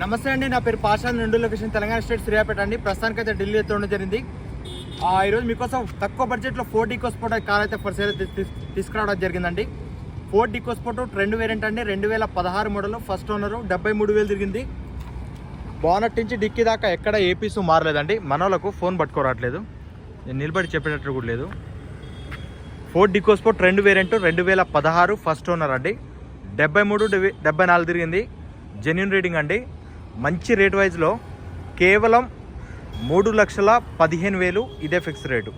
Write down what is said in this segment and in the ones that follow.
నమస్తే అండి నా పేరు పాషా రెండు లొకేషన్ తెలంగాణ స్టేట్ సూర్యాపేట అండి. ప్రస్తుతానికి అయితే ఢిల్లీ ఎత్తడం జరిగింది. ఆ, ఈరోజు మీకోసం తక్కువ బడ్జెట్లో ఫోర్ ఈకోస్పోర్ట్ కార్ అయితే ఫర్ సేల్ తీసుకురావడం జరిగిందండి. ఫోర్ ఈకోస్పోర్ట్ రెండు వేరియంట్ అండి రెండు వేల పదహారు మోడల్ ఫస్ట్ ఓనరు డెబ్బై మూడు వేలు తిరిగింది. బోనట్ నుంచి డిక్కీ దాకా ఎక్కడ ఏపీస్ మారలేదండి. మనోళ్ళకు ఫోన్ పట్టుకోరాట్లేదు. నేను నిలబడి చెప్పేటట్టు కూడా లేదు. ఫోర్డ్ డికోస్పోర్ట్ రెండు వేరియంట్ రెండు వేల పదహారు ఫస్ట్ ఓనర్ అండి. డెబ్బై మూడు డెబ్బై నాలుగు తిరిగింది. జెన్యున్ రీడింగ్ అండి. మంచి రేట్ వైజ్లో కేవలం మూడు లక్షల పదిహేను వేలు ఇదే ఫిక్స్ రేటు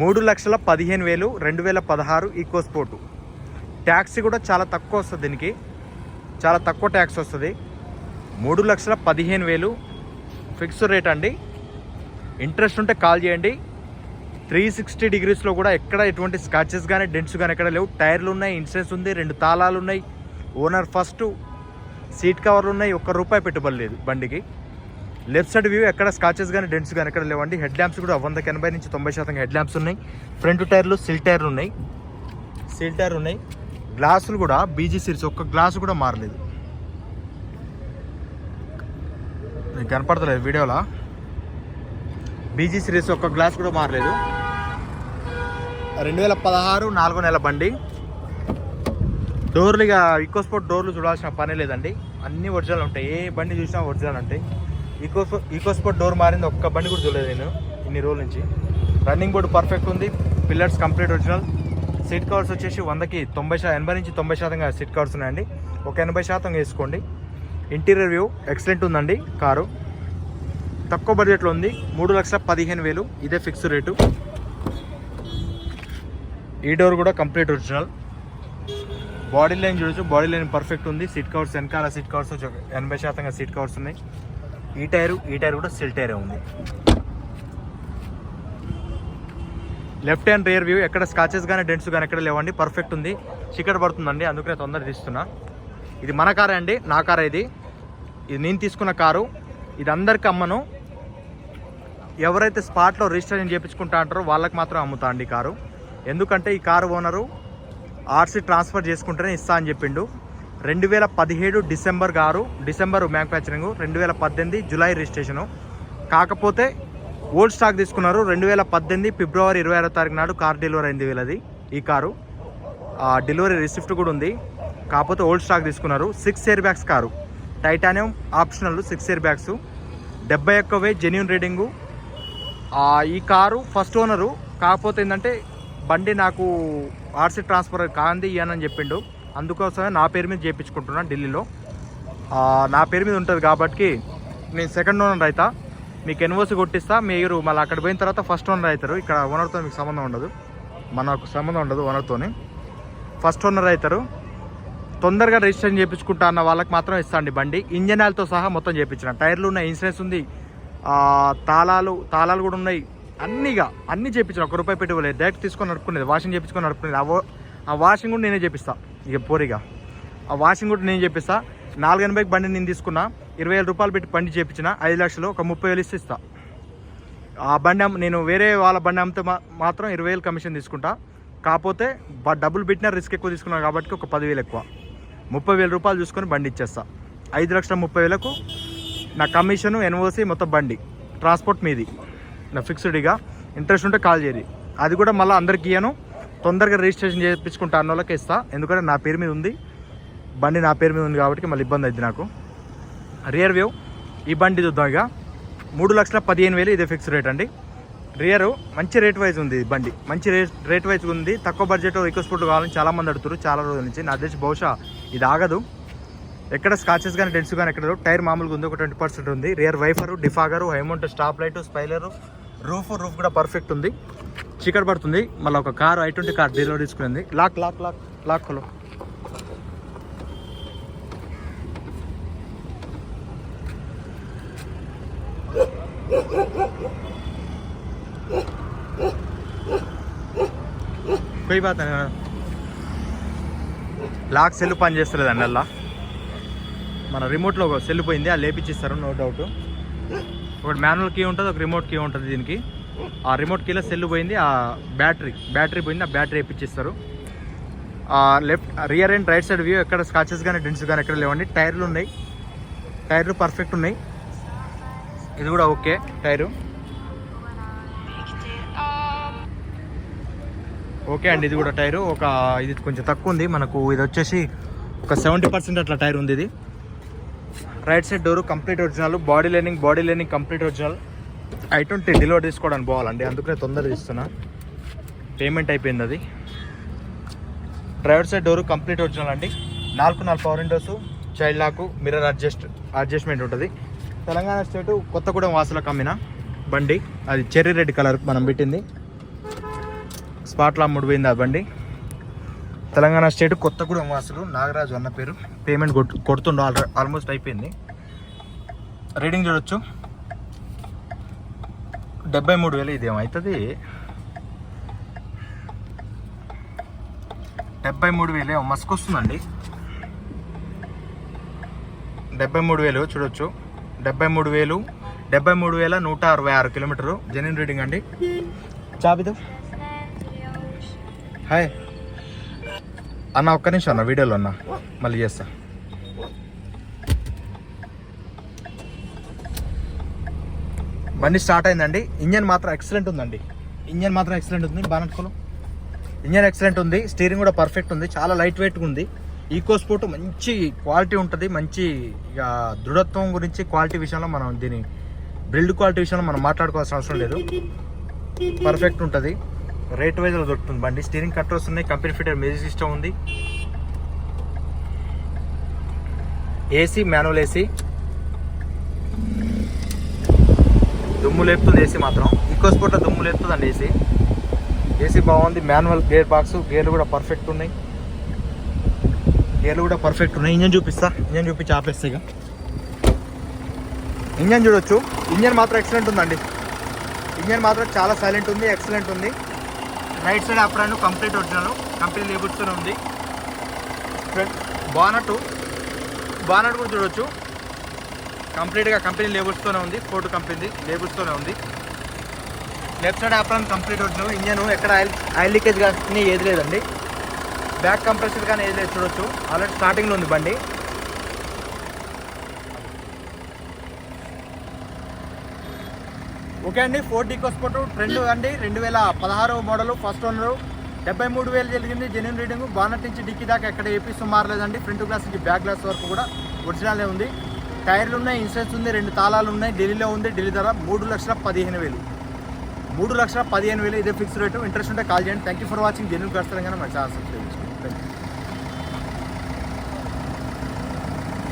మూడు లక్షల పదిహేను వేలు రెండు వేల పదహారు ఈకోస్పోర్టు ట్యాక్సీ కూడా చాలా తక్కువ వస్తుంది దీనికి. చాలా తక్కువ ట్యాక్స్ వస్తుంది. మూడు లక్షల పదిహేను వేలు ఫిక్స్ రేట్ అండి. ఇంట్రెస్ట్ ఉంటే కాల్ చేయండి. త్రీ సిక్స్టీ డిగ్రీస్లో కూడా ఎక్కడ ఎటువంటి స్క్రాచెస్ కానీ డెంట్స్ కానీ ఎక్కడ లేవు. టైర్లు ఉన్నాయి ఇన్సూరెన్స్ ఉంది రెండు తాళాలు ఉన్నాయి. ఓనర్ ఫస్ట్ సీట్ కవర్లు ఉన్నాయి ఒక్క రూపాయి పెట్టుబడి లేదు బండికి. లెఫ్ట్ సైడ్ వ్యూ ఎక్కడ స్కాచెస్ కానీ డెంట్స్ కానీ ఎక్కడ లేవండి. హెడ్ ల్యాంప్స్ కూడా వందకి ఎనభై నుంచి తొంభై శాతం హెడ్ ల్యాంప్స్ ఉన్నాయి. ఫ్రంట్ టైర్లు సిల్ టైర్లు ఉన్నాయి. సిల్ టైర్ ఉన్నాయి. గ్లాసులు కూడా బీజీ సిరీస్ ఒక్క గ్లాసు కూడా మారలేదు. మీకు కనపడతలేదు వీడియోలో. బీజీ సిరీస్ ఒక్క గ్లాస్ కూడా మారలేదు. రెండు వేల పదహారు నాలుగో నెల బండి. డోర్లు ఇక ఈకోస్పోర్ట్ డోర్లు చూడాల్సిన పని లేదండి. అన్ని ఒరిజినల్ ఉంటాయి. ఏ బండి చూసినా ఒరిజినల్ ఉంటాయి. ఈకో ఈకోస్పోర్ట్ డోర్ మారింది. ఒక్క బండి కూడా చూడలేదు నేను ఇన్ని రోజుల నుంచి. రన్నింగ్ బోర్డు పర్ఫెక్ట్ ఉంది. Pillars complete original. Seat covers వచ్చేసి వందకి తొంభై శాతం ఎనభై నుంచి తొంభై శాతంగా సీట్ కవర్స్ ఉన్నాయండి. ఒక ఎనభై శాతం వేసుకోండి. ఇంటీరియర్ వ్యూ ఎక్సలెంట్ ఉందండి కారు. తక్కువ బడ్జెట్లో ఉంది. మూడు లక్షల పదిహేను వేలు. ఇదే ఫిక్స్ రేటు. ఈ డోర్ కూడా కంప్లీట్ ఒరిజినల్. బాడీ లైన్ చూడొచ్చు. బాడీ లైన్ పర్ఫెక్ట్ ఉంది. సీట్ కవర్స్ వెనకాల సీట్ కవర్స్ ఒక ఎనభై శాతంగా సీట్ కవర్స్ ఉన్నాయి. ఈ టైరు ఈ టైర్ కూడా సిల్ టైరే ఉంది. లెఫ్ట్ హ్యాండ్ రియర్ వ్యూ ఎక్కడ స్కాచెస్ కానీ డెంట్స్ కానీ ఎక్కడ లేవండి. పర్ఫెక్ట్ ఉంది. చికెట్ పడుతుందండి. అందుకనే తొందర తీస్తున్నా. ఇది మన కారే అండి. నా కారే ఇది. ఇది నేను తీసుకున్న కారు. ఇది అందరికి అమ్మను. ఎవరైతే స్పాట్లో రిజిస్ట్రేషన్ చేయించుకుంటా అంటారో వాళ్ళకి మాత్రం అమ్ముతా అండి కారు. ఎందుకంటే ఈ కారు ఓనరు ఆర్సీ ట్రాన్స్ఫర్ చేసుకుంటేనే ఇస్తా అని చెప్పిండు. రెండు వేల పదిహేడు డిసెంబర్ గారు డిసెంబర్ మ్యానుఫ్యాక్చరింగ్ రెండు వేల పద్దెనిమిది జూలై రిజిస్ట్రేషను. కాకపోతే ఓల్డ్ స్టాక్ తీసుకున్నారు రెండు వేల పద్దెనిమిది ఫిబ్రవరి ఇరవై ఆరో తారీఖు నాడు కార్ డెలివరీ అయింది వీళ్ళది ఈ కారు. ఆ డెలివరీ రిసిప్ట్ కూడా ఉంది. కాకపోతే ఓల్డ్ స్టాక్ తీసుకున్నారు six air bags car. Titanium optional six air bags. డెబ్బై ఒక్క వే జెన్యున్ రీడింగు. ఈ కారు ఫస్ట్ ఓనరు. కాకపోతే ఏంటంటే బండి నాకు ఆర్సీ ట్రాన్స్ఫర్ కాంది ఇయ్యానని చెప్పిండు. అందుకోసమే నా పేరు మీద చేయించుకుంటున్నాను ఢిల్లీలో. నా పేరు మీద ఉంటుంది కాబట్టి నేను సెకండ్ ఓనర్ అవుతా మీకు ఎన్ఓసి కొట్టిస్తా మీరు మళ్ళీ అక్కడ పోయిన తర్వాత ఫస్ట్ ఓనర్ అవుతారు. ఇక్కడ ఓనర్తో మీకు సంబంధం ఉండదు. మనకు సంబంధం ఉండదు ఓనర్తోని ఫస్ట్ ఓనర్ అవుతారు. తొందరగా రిజిస్ట్రేషన్ చేయించుకుంటా అన్న వాళ్ళకి మాత్రం ఇస్తాండి బండి. ఇంజన్ ఆయిల్తో సహా మొత్తం చేయించిన టైర్లు ఉన్నాయి ఇన్సూరెన్స్ ఉంది. తాళాలు తాళాలు కూడా ఉన్నాయి. అన్నీగా అన్నీ చేయించిన ఒక రూపాయి పెట్టుకోలేదు డైరెక్ట్ తీసుకొని నడుపుకునేది వాషింగ్ చేయించుకొని నడుపుకునేది. ఆ ఆ వాషింగ్ కూడా నేనే చేపిస్తా. ఇక పోరిగా. ఆ వాషింగ్ కూడా నేను చేపిస్తా. నాలుగు ఎనభైకి బండి నేను తీసుకున్నా. ఇరవై వేల రూపాయలు పెట్టి బండి చేయించిన ఐదు లక్షలు ఒక ముప్పై వేలు ఇస్తే ఇస్తా. ఆ బండి నేను వేరే వాళ్ళ బండి అమ్మితే మా- మాత్రం ఇరవై వేలు కమిషన్ తీసుకుంటా. కాకపోతే డబ్బులు పెట్టినా రిస్క్ ఎక్కువ తీసుకున్నాను కాబట్టి ఒక పదివేలు ఎక్కువ. ముప్పై వేల రూపాయలు చూసుకొని బండి ఇచ్చేస్తా. ఐదు లక్షల ముప్పై వేలకు నా కమిషను ఎన్ఓసి మొత్తం బండి. ట్రాన్స్పోర్ట్ మీది. ఫిక్స్డ్గా ఇంట్రెస్ట్ ఉంటే కాల్ చేయరు అది కూడా మళ్ళీ అందరికి ఇయ్యను. తొందరగా రిజిస్ట్రేషన్ చేయించుకుంటా అన్న వాళ్ళకి ఇస్తా. ఎందుకంటే నా పేరు మీద ఉంది. బండి నా పేరు మీద ఉంది కాబట్టి మళ్ళీ ఇబ్బంది అయింది నాకు. రియర్ వ్యూ ఈ బండి చూద్దాం ఇక. మూడు లక్షల పదిహేను వేలు ఇదే ఫిక్స్ రేట్ అండి. రియర్ మంచి రేట్ వైజ్ ఉంది ఈ బండి. మంచి రేట్ రేట్ వైజ్ ఉంది. తక్కువ బడ్జెట్ ఎక్కువ స్పోర్ట్ కావాలని చాలామంది అడుగుతారు చాలా రోజుల నుంచి. నా తెలిసి బహుశా ఇది ఆగదు. ఎక్కడ స్కాచెస్ కానీ డెన్స్ కానీ ఎక్కడ టైర్ మామూలుగా ఉంది. ఒక ట్వంటీ పర్సెంట్ ఉంది. Rear wiper defogger high mount stop light spoiler roof roof కూడా పర్ఫెక్ట్ ఉంది. చీకటి పడుతుంది. మళ్ళీ ఒక కార్ ఐ ట్వంటీ కార్ డీలో తీసుకునేది. Lock lock lock lock hello. కొయ్యి లాక్ సెల్ పని చేస్తలేదండి అలా మన రిమోట్లో సెల్ పోయింది. అది లేపించిస్తారు నో డౌట్ ఒకటి మాన్యువల్ కీ ఉంటుంది ఒక రిమోట్ కీ ఉంటుంది దీనికి. ఆ రిమోట్ కీలో సెల్ పోయింది ఆ బ్యాటరీ బ్యాటరీ పోయింది ఆ battery వేయించిస్తారు left rear and right side view ఎక్కడ స్కాచెస్ కానీ డెంట్స్ కానీ ఎక్కడ లేవండి. టైర్లు ఉన్నాయి. టైర్లు పర్ఫెక్ట్ ఉన్నాయి. ఇది కూడా ఓకే టైరు ఓకే అండి ఇది కూడా టైరు ఒక ఇది కొంచెం తక్కువ ఉంది. మనకు ఇది వచ్చేసి ఒక సెవెంటీ పర్సెంట్ అట్లా టైర్ ఉంది ఇది. Right side door complete original. Body lining body lining complete original. I twenty delivery తీసుకోవడానికి పోవాలండి. అందుకనే తొందరగా ఇస్తున్నా పేమెంట్ అయిపోయింది అది. Driver side door complete original అండి. నాలుగు నాలుగు power windows child lock mirror adjust adjustment ఉంటుంది. తెలంగాణ స్టేట్ కొత్తగూడెం వాసులకు అమ్మిన బండి. అది చెర్రీ రెడ్ కలర్ మనం పెట్టింది. స్పాట్లో అమ్ముడు పోయింది ఆ బండి. తెలంగాణ స్టేట్ కొత్తగూడెం వాసులు నాగరాజు అన్న పేరు. పేమెంట్ కొట్టు కొడుతుండో ఆల్రెడీ ఆల్మోస్ట్ అయిపోయింది. రీడింగ్ చూడొచ్చు. డెబ్బై మూడు వేలు ఇది ఏమవుతుంది డెబ్బై మూడు వేలు ఏమో మస్క్ వస్తుందండి డెబ్బై మూడు వేలు చూడొచ్చు. డెబ్బై మూడు వేలు డెబ్బై మూడు వేల నూట అరవై ఆరు కిలోమీటరు. జెన్యున్ రీడింగ్ అండి. చాబిదు హాయ్ అన్న ఒక్క నిమిషం అన్న వీడియోలో అన్న. మళ్ళీ చేస్తా. బండి స్టార్ట్ అయిందండి. ఇంజన్ మాత్రం ఎక్సలెంట్ ఉందండి. ఇంజన్ మాత్రం ఎక్సలెంట్ ఉంది బానట్కోలో ఇంజన్ ఎక్సలెంట్ ఉంది స్టీరింగ్ కూడా పర్ఫెక్ట్ ఉంది చాలా లైట్ వెయిట్గా ఉంది. ఈకో స్పోర్ట్ మంచి క్వాలిటీ ఉంటుంది మంచి ఇక దృఢత్వం గురించి క్వాలిటీ విషయంలో మనం దీని బిల్డ్ క్వాలిటీ విషయంలో మనం మాట్లాడుకోవాల్సిన అవసరం లేదు. పర్ఫెక్ట్ ఉంటుంది. రేట్ వైజ్లో దొరుకుతుంది. బండి స్టీరింగ్ కంట్రోల్స్ ఉన్నాయి కంపెనీ ఫిటర్ మ్యూజిక్ సిస్టమ్ ఉంది. AC manual AC. దుమ్ము లేపుతుంది ఏసీ మాత్రం. ఇంకో స్పోర్ట్లో దుమ్ము లేపుతుందండి ఏసీ. ఏసీ బాగుంది మాన్యువల్ గేర్ బాక్స్ గేర్లు కూడా పర్ఫెక్ట్ ఉన్నాయి. గేర్లు కూడా పర్ఫెక్ట్ ఉన్నాయి. ఇంజన్ చూపిస్తా. ఇంజన్ చూపించి ఆపేస్తే ఇక. ఇంజన్ చూడొచ్చు. ఇంజన్ మాత్రం ఎక్సలెంట్ ఉందండి. ఇంజన్ మాత్రం చాలా సైలెంట్ ఉంది ఎక్సలెంట్ ఉంది. Right side apron complete original company లేబుల్స్తూనే ఉంది. ఫ్రంట్ బానట్ బానట్ కూడా చూడొచ్చు. కంప్లీట్గా కంపెనీ లేబుల్స్తోనే ఉంది ఫోర్ట్ కంపెనీ లేబుల్స్తోనే ఉంది. Left side apron complete original engine ఎక్కడ ఆయిల్ ఆయిల్ లీకేజ్ కానీ ఏది లేదండి. బ్యాక్ కంప్రెసర్ కానీ ఏది లేదు చూడొచ్చు. ఆల్రెడీ స్టార్టింగ్లో ఉంది బండి. ఓకే అండి ఫోర్ డీ కోస్పోర్ట్ ట్రెండ్ అండి రెండు వేల పదహారు మోడల్ ఫస్ట్ ఓనర్. డెబ్బై మూడు వేలు జరిగింది జెన్యున్ రీడింగ్ బానట్ నుంచి డిక్కీ దాకా ఎక్కడ ఏపీ మారలేదండి. ఫ్రంట్ గ్లాస్ నుంచి బ్యాక్ గ్లాస్ వరకు కూడా ఒరిజినలే ఉంది. టైర్లు ఉన్నాయి ఇన్సూరెన్స్ ఉంది రెండు తాళాలు ఉన్నాయి. ఢిల్లీలో ఉంది ఢిల్లీ ధర మూడు లక్షల పదిహేను వేలు. మూడు లక్షల పదిహేను వేలు ఇదే ఫిక్స్ రేటు ఇంట్రెస్ట్ ఉంటే కాల్ చేయండి. Thank you for watching genuine cars Telangana. మంచి ఆసక్తి